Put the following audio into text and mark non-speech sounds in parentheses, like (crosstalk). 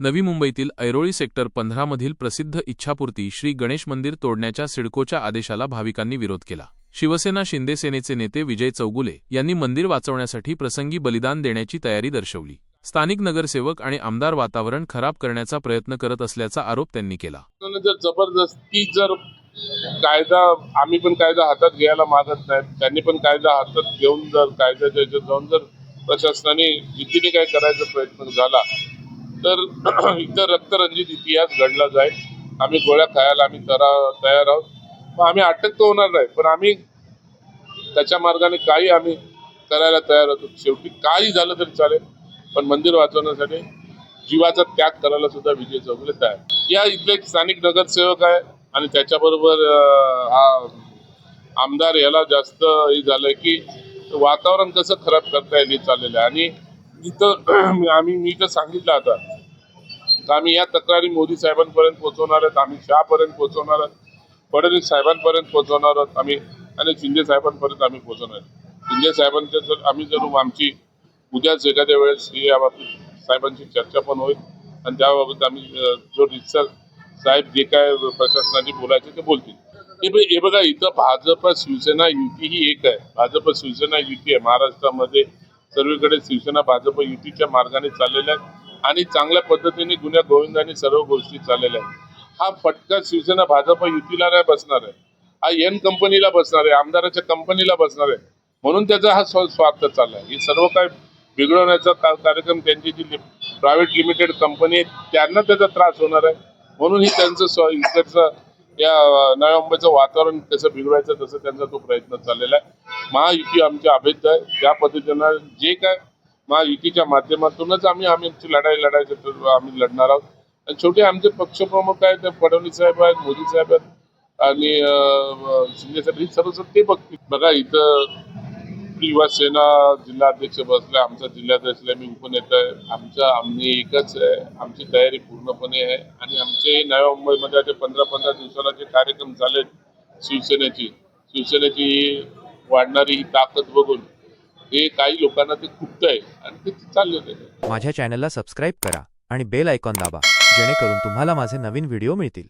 नवी मुंबईतील ऐरोळी सेक्टर पंधरामधील प्रसिद्ध इच्छापूर्ती श्री गणेश मंदिर तोडण्याच्या सिडकोच्या आदेशाला भाविकांनी विरोध केला. शिवसेना शिंदे सेनेचे नेते विजय चौगुले यांनी मंदिर वाचवण्यासाठी प्रसंगी बलिदान देण्याची तयारी दर्शवली. स्थानिक नगरसेवक आणि आमदार वातावरण खराब करण्याचा प्रयत्न करत असल्याचा आरोप त्यांनी केला. जर जबरदस्ती जर कायदा आम्ही पण कायदा हातात घ्यायला मागत नाही त्यांनी पण कायदा हातात घेऊन जर कायद्याच्या जाऊन जर प्रशासनाने जिद्दीने काय करायचा प्रयत्न झाला तर (clears throat) इतर रक्तरंजित इतिहास घडला जाईल. आम्ही गोळ्या खायला आम्ही तरा तयार आहोत. आम्ही अटक तर होणार नाही पण आम्ही त्याच्या मार्गाने काही आम्ही करायला तयार होतो. शेवटी काही झालं तरी चालेल पण मंदिर वाचवण्यासाठी जीवाचा त्याग करायला सुद्धा विजय चौगले तयार. या इथले स्थानिक नगरसेवक आहे आणि त्याच्याबरोबर हा आमदार याला जास्त हे झालंय की वातावरण कसं खराब करता येईल हे चाललेलं आहे. आणि इथं (clears throat) आम्ही मी तर सांगितलं आता तर आम्ही या तक्रारी मोदी साहेबांपर्यंत पोहोचवणार आहोत आम्ही शहापर्यंत पोहोचवणार आहोत फडणवीस साहेबांपर्यंत पोहोचवणार आहोत आम्ही आणि शिंदे साहेबांपर्यंत आम्ही पोहोचवणार आहोत. शिंदे साहेबांच्या जर आम्ही जर आमची उद्याच एखाद्या वेळेस ही याबाबतीत साहेबांची चर्चा पण होईल आणि त्याबाबत आम्ही जो रिक्सर साहेब जे काय प्रशासनाने बोलायचे ते बोलतील. हे बघ- हे बघा इथं भाजप शिवसेना युती ही एक आहे. भाजप शिवसेना युती आहे. महाराष्ट्रामध्ये सर्वीकडे शिवसेना भाजप युतीच्या मार्गाने चाललेल्या आहेत. आणि चांगल्या पद्धतीने गुन्ह्या गोविंदाने सर्व गोष्टी चाललेल्या आहेत. हा फटका शिवसेना भाजप युतीला नाही बसणार आहे. हा एन कंपनीला बसणार आहे आमदाराच्या कंपनीला बसणार आहे. म्हणून त्याचा हा स्वार्थ चालला आहे. हे सर्व काय बिघडवण्याचा का- कार्यक्रम त्यांची जी प्रायव्हेट लिमिटेड कंपनी आहे त्यांना त्याचा त्रास होणार आहे. म्हणून ही त्यांचं स्व इकडचं या नव्या मुंबईचं वातावरण कसं बिघडवायचं तसं त्यांचा तो प्रयत्न चाललेला आहे. महायुती आमच्या अभेद्य आहे. त्या पद्धतीनं जे काय महायुतीच्या माध्यमातूनच आम्ही आम्ही आमची लढाई लढायचं आम्ही लढणार आहोत. आणि छोटे आमचे पक्षप्रमुख आहेत ते फडणवीस साहेब आहेत मोदी साहेब आहेत आणि शिंदे साहेब हे सर्व ते बघतील. बघा इथं युवा सेना जिल्हा अध्यक्ष बसले आमचा जिल्हाध्यक्ष मी उपनेता आहे आमचा आम्ही एकच आहे. आमची तयारी पूर्णपणे आहे. आणि आमचे नव्या मुंबईमध्ये आता पंधरा पंधरा दिवसाला जे कार्यक्रम झालेत शिवसेनेची शिवसेनेची वाढणारी ही ताकद बघून हे काही लोकांना ते खुपतंय आणि ते चाललेलं आहे माझ्या चॅनलला सबस्क्राईब करा आणि बेल आयकॉन दाबा जेणेकरून तुम्हाला माझे नवीन व्हिडिओ मिळतील.